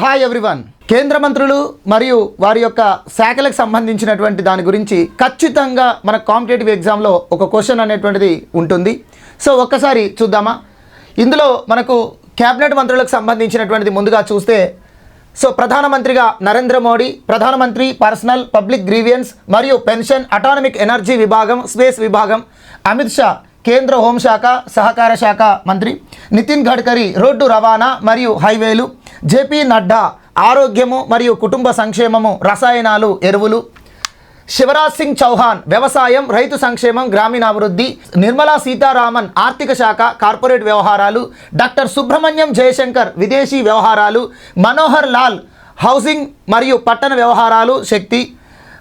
Hi everyone కేంద్ర మంత్రులు మరియు వారి యొక్క శాఖలకు సంబంధించినటువంటి దాని గురించి ఖచ్చితంగా మన కాంపిటేటివ్ ఎగ్జామ్లో ఒక క్వశ్చన్ అనేటువంటిది ఉంటుంది. సో ఒక్కసారి చూద్దామా? ఇందులో మనకు క్యాబినెట్ మంత్రులకు సంబంధించినటువంటిది ముందుగా చూస్తే సో ప్రధానమంత్రిగా నరేంద్ర మోడీ ప్రధానమంత్రి పర్సనల్ పబ్లిక్ గ్రీవియన్స్ మరియు పెన్షన్ అటానమిక్ ఎనర్జీ విభాగం స్పేస్ విభాగం అమిత్ షా కేంద్ర హోంశాఖ సహకార శాఖ మంత్రి నితిన్ గడ్కరీ రోడ్డు రవాణా మరియు హైవేలు జేపీ నడ్డా ఆరోగ్యము మరియు కుటుంబ సంక్షేమము రసాయనాలు ఎరువులు. శివరాజ్ సింగ్ చౌహాన్ వ్యవసాయం రైతు సంక్షేమం గ్రామీణాభివృద్ధి. నిర్మలా సీతారామన్ ఆర్థిక శాఖ కార్పొరేట్ వ్యవహారాలు. డాక్టర్ సుబ్రహ్మణ్యం జయశంకర్ విదేశీ వ్యవహారాలు. మనోహర్ లాల్ హౌసింగ్ మరియు పట్టణ వ్యవహారాలు శక్తి.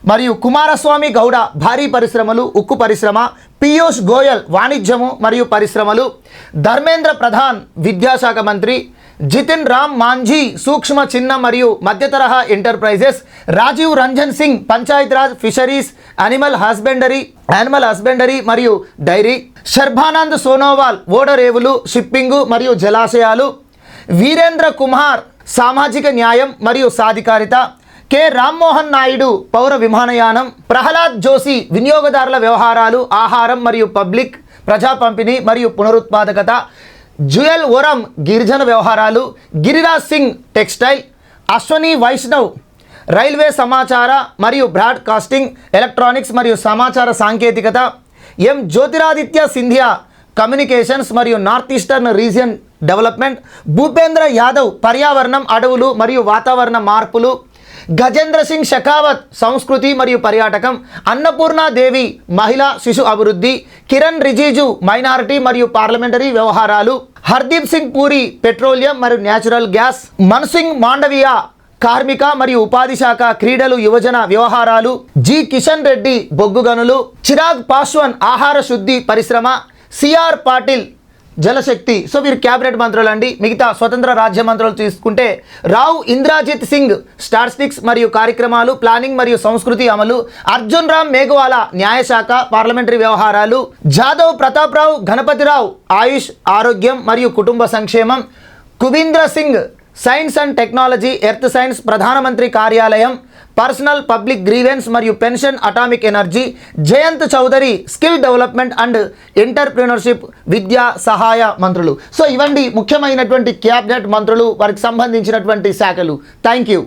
మరియు కుమారస్వామి గౌడ భారీ పరిశ్రమలు ఉక్కు పరిశ్రమ. పీయూష్ గోయల్ వాణిజ్యము మరియు పరిశ్రమలు. ధర్మేంద్ర ప్రధాన్ విద్యాశాఖ మంత్రి. జితిన్ రామ్ మాంఝీ సూక్ష్మ చిన్న మరియు మధ్యతరహా enterprises Rajiv Ranjan Singh Panchayati Raj fisheries animal husbandry animal husbandry మరియు డైరీ శర్భానంద్ సోనోవాల్ ఓడరేవులు షిప్పింగు మరియు జలాశయాలు వీరేంద్ర కుమార్ సామాజిక న్యాయం మరియు సాధికారిత కె. రామ్మోహన్ నాయుడు పౌర విమానయానం ప్రహ్లాద్ జోషి వినియోగదారుల వ్యవహారాలు ఆహారం మరియు పబ్లిక్ ప్రజా పంపిణీ మరియు పునరుత్పాదకత జుయల్ ఓరం గిరిజన వ్యవహారాలు గిరిరాజ్ సింగ్ టెక్స్టైల్ అశ్వని వైష్ణవ్ రైల్వే సమాచార మరియు బ్రాడ్కాస్టింగ్ ఎలక్ట్రానిక్స్ మరియు సమాచార సాంకేతికత ఎం జ్యోతిరాదిత్య సింధియా కమ్యూనికేషన్స్ మరియు north eastern region development Bhupender Yadav పర్యావరణం అడవులు మరియు వాతావరణ మార్పులు గజేంద్ర సింగ్ షెకావత్ సంస్కృతి మరియు పర్యాటకం అన్నపూర్ణాదేవి మహిళా శిశు అభివృద్ధి కిరణ్ రిజిజు మైనారిటీ మరియు పార్లమెంటరీ వ్యవహారాలు హర్దీప్ సింగ్ పూరి పెట్రోలియం మరియు న్యాచురల్ గ్యాస్ మన్సింగ్ మాండవియా కార్మిక మరియు ఉపాధి శాఖ క్రీడలు యువజన వ్యవహారాలు జి కిషన్ రెడ్డి బొగ్గు గనులు చిరాగ్ పాస్వాన్ ఆహార శుద్ధి పరిశ్రమ సిఆర్ పాటిల్ జలశక్తి. సో వీరు క్యాబినెట్ మంత్రులు అండి మిగతా స్వతంత్ర రాజ్య మంత్రులు తీసుకుంటే రావు ఇంద్రాజిత్ సింగ్ స్టాటిస్టిక్స్ మరియు కార్యక్రమాలు ప్లానింగ్ మరియు సంస్కృతి అమలు అర్జున్ రామ్ మేఘవాలా న్యాయశాఖ పార్లమెంటరీ వ్యవహారాలు జాదవ్ ప్రతాప్ రావు గణపతిరావు ఆయుష్ ఆరోగ్యం మరియు కుటుంబ సంక్షేమం కుబీంద్ర Singh science and technology earth science ప్రధానమంత్రి కార్యాలయం పర్సనల్ పబ్లిక్ గ్రీవెన్స్ మరియు pension atomic energy Jayant Chaudhary skill development and entrepreneurship విద్యా సహాయ మంత్రులు సో ఇవండి ముఖ్యమైనటువంటి క్యాబినెట్ మంత్రులు వారికి సంబంధించినటువంటి శాఖలు. Thank you